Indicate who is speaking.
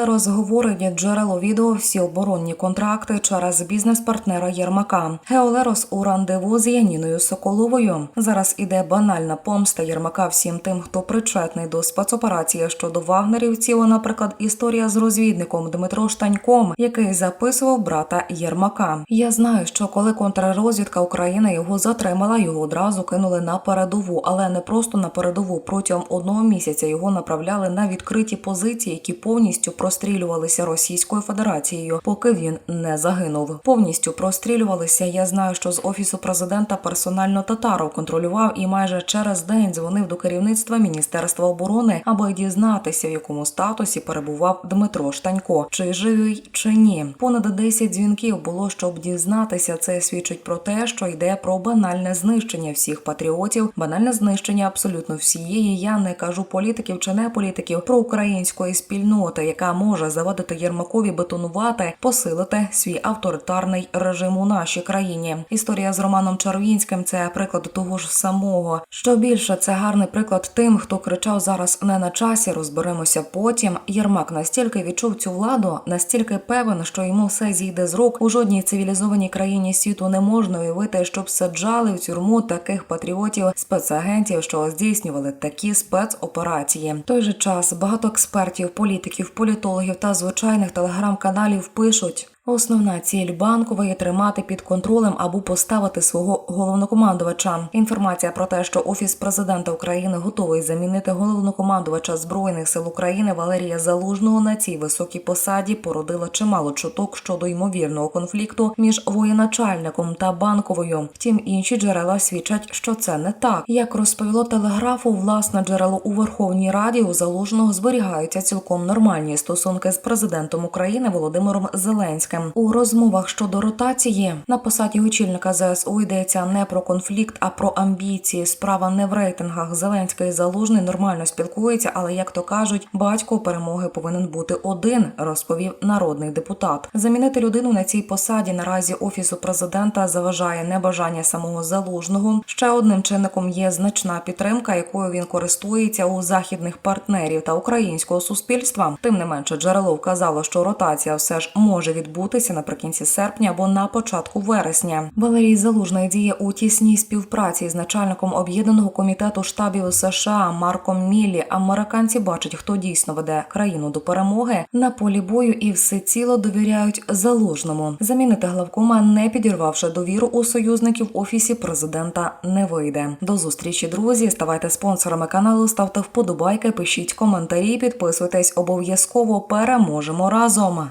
Speaker 1: Еолерос говорить джерело відео всі оборонні контракти через бізнес-партнера Єрмака. Геолерос у рандеву з Яніною Соколовою. Зараз іде банальна помста Єрмака всім тим, хто причетний до спецоперації щодо вагнерівців. Наприклад, історія з розвідником Дмитро Штаньком, який записував брата Єрмака. Я знаю, що коли контррозвідка України його затримала, його одразу кинули на передову, але не просто на передову. Протягом одного місяця його направляли на відкриті позиції, які повністю прострілювалися Російською Федерацією, поки він не загинув. Повністю прострілювалися. Я знаю, що з офісу президента персонально Татаров контролював і майже через день дзвонив до керівництва Міністерства оборони, аби дізнатися, в якому статусі перебував Дмитро Штанько, чи живий, чи ні. Понад 10 дзвінків було, щоб дізнатися. Це свідчить про те, що йде про банальне знищення всіх патріотів, банальне знищення абсолютно всієї. Я не кажу політиків чи не політиків про української спільноти, яка може завадити Єрмакові бетонувати, посилити свій авторитарний режим у нашій країні. Історія з Романом Чарвінським це приклад того ж самого. Що більше, це гарний приклад тим, хто кричав зараз не на часі. Розберемося потім. Єрмак настільки відчув цю владу, настільки певен, що йому все зійде з рук. У жодній цивілізованій країні світу не можна уявити, щоб саджали в тюрму таких патріотів, спецагентів, що здійснювали такі спецоперації. В той же час багато експертів, політиків, політологів та звичайних телеграм-каналів пишуть. Основна ціль банкової тримати під контролем або поставити свого головнокомандувача. Інформація про те, що офіс президента України готовий замінити головнокомандувача збройних сил України Валерія Залужного на цій високій посаді, породила чимало чуток щодо ймовірного конфлікту між воєначальником та банковою. Втім, інші джерела свідчать, що це не так. Як розповіло телеграфу, власне джерело у Верховній Раді у Залужного зберігаються цілком нормальні стосунки з президентом України Володимиром Зеленським. У розмовах щодо ротації на посаді очільника ЗСУ йдеться не про конфлікт, а про амбіції. Справа не в рейтингах. Зеленський і Залужний нормально спілкуються, але як то кажуть, батько перемоги повинен бути один, розповів народний депутат. Замінити людину на цій посаді наразі офісу президента заважає небажання самого залужного. Ще одним чинником є значна підтримка, якою він користується у західних партнерів та українського суспільства. Тим не менше, джерело вказало, що ротація все ж може відбутися наприкінці серпня або на початку вересня. Валерій Залужний діє у тісній співпраці з начальником об'єднаного комітету штабів США Марком Міллі. Американці бачать, хто дійсно веде країну до перемоги на полі бою і всеціло довіряють залужному. Замінити главкома, не підірвавши довіру у союзників офісі президента, не вийде. До зустрічі, друзі. Ставайте спонсорами каналу, ставте вподобайки, пишіть коментарі, підписуйтесь обов'язково. Переможемо разом.